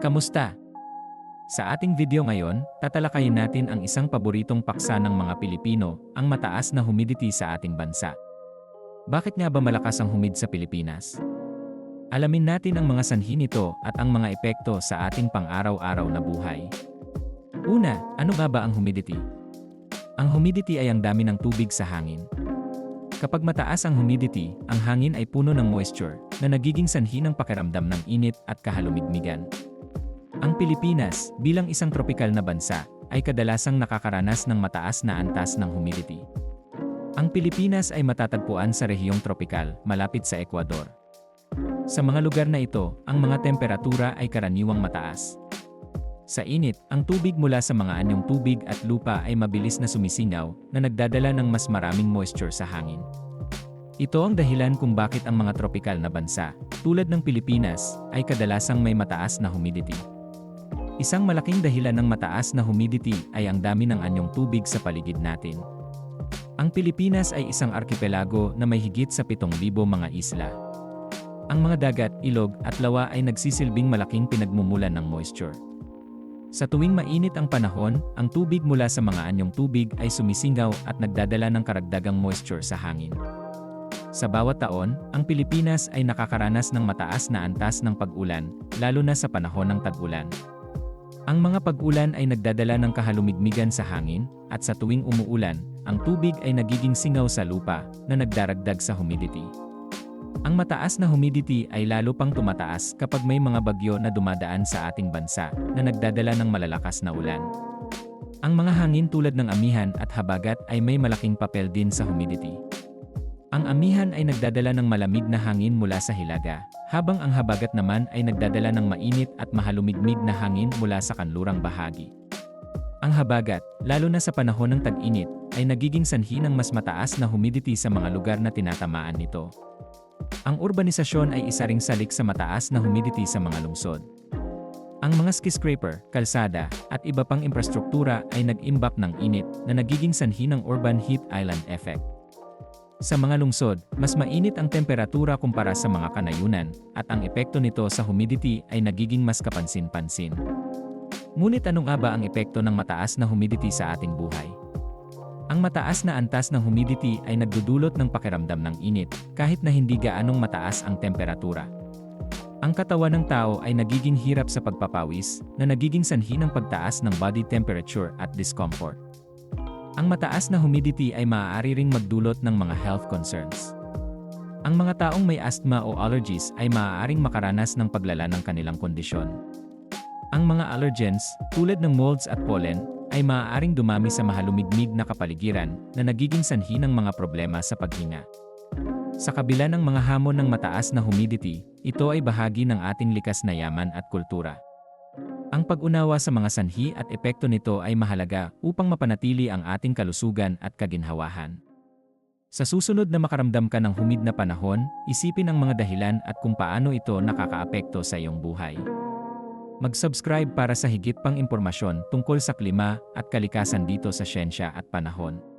Kamusta? Sa ating video ngayon, tatalakayin natin ang isang paboritong paksa ng mga Pilipino, ang mataas na humidity sa ating bansa. Bakit nga ba malakas ang humid sa Pilipinas? Alamin natin ang mga sanhi nito at ang mga epekto sa ating pang-araw-araw na buhay. Una, ano nga ba ang humidity? Ang humidity ay ang dami ng tubig sa hangin. Kapag mataas ang humidity, ang hangin ay puno ng moisture na nagiging sanhi ng pakiramdam ng init at kahalumigmigan. Ang Pilipinas, bilang isang tropikal na bansa, ay kadalasang nakakaranas ng mataas na antas ng humidity. Ang Pilipinas ay matatagpuan sa rehiyong tropikal, malapit sa Ecuador. Sa mga lugar na ito, ang mga temperatura ay karaniwang mataas. Sa init, ang tubig mula sa mga anyong tubig at lupa ay mabilis na sumisingaw na nagdadala ng mas maraming moisture sa hangin. Ito ang dahilan kung bakit ang mga tropikal na bansa, tulad ng Pilipinas, ay kadalasang may mataas na humidity. Isang malaking dahilan ng mataas na humidity ay ang dami ng anyong tubig sa paligid natin. Ang Pilipinas ay isang arkipelago na may higit sa 7,000 mga isla. Ang mga dagat, ilog at lawa ay nagsisilbing malaking pinagmumulan ng moisture. Sa tuwing mainit ang panahon, ang tubig mula sa mga anyong tubig ay sumisingaw at nagdadala ng karagdagang moisture sa hangin. Sa bawat taon, ang Pilipinas ay nakakaranas ng mataas na antas ng pag-ulan, lalo na sa panahon ng tag-ulan. Ang mga pag-ulan ay nagdadala ng kahalumigmigan sa hangin, at sa tuwing umuulan, ang tubig ay nagiging singaw sa lupa na nagdaragdag sa humidity. Ang mataas na humidity ay lalo pang tumataas kapag may mga bagyo na dumadaan sa ating bansa na nagdadala ng malalakas na ulan. Ang mga hangin tulad ng amihan at habagat ay may malaking papel din sa humidity. Ang amihan ay nagdadala ng malamig na hangin mula sa hilaga, habang ang habagat naman ay nagdadala ng mainit at mahalumigmig na hangin mula sa kanlurang bahagi. Ang habagat, lalo na sa panahon ng tag-init, ay nagiging sanhi ng mas mataas na humidity sa mga lugar na tinatamaan nito. Ang urbanisasyon ay isa ring salik sa mataas na humidity sa mga lungsod. Ang mga skyscraper, kalsada, at iba pang infrastruktura ay nag-imbak ng init na nagiging sanhi ng urban heat island effect. Sa mga lungsod, mas mainit ang temperatura kumpara sa mga kanayunan, at ang epekto nito sa humidity ay nagiging mas kapansin-pansin. Ngunit ano nga ba ang epekto ng mataas na humidity sa ating buhay? Ang mataas na antas ng humidity ay nagdudulot ng pakiramdam ng init, kahit na hindi gaanong mataas ang temperatura. Ang katawan ng tao ay nagiging hirap sa pagpapawis, na nagiging sanhi ng pagtaas ng body temperature at discomfort. Ang mataas na humidity ay maaari ring magdulot ng mga health concerns. Ang mga taong may asthma o allergies ay maaaring makaranas ng paglala ng kanilang kondisyon. Ang mga allergens, tulad ng molds at pollen, ay maaaring dumami sa mahalumigmig na kapaligiran na nagiging sanhi ng mga problema sa paghinga. Sa kabila ng mga hamon ng mataas na humidity, ito ay bahagi ng ating likas na yaman at kultura. Ang pag-unawa sa mga sanhi at epekto nito ay mahalaga upang mapanatili ang ating kalusugan at kaginhawahan. Sa susunod na makaramdam ka ng humid na panahon, isipin ang mga dahilan at kung paano ito nakakaapekto sa iyong buhay. Mag-subscribe para sa higit pang impormasyon tungkol sa klima at kalikasan dito sa siyensya at panahon.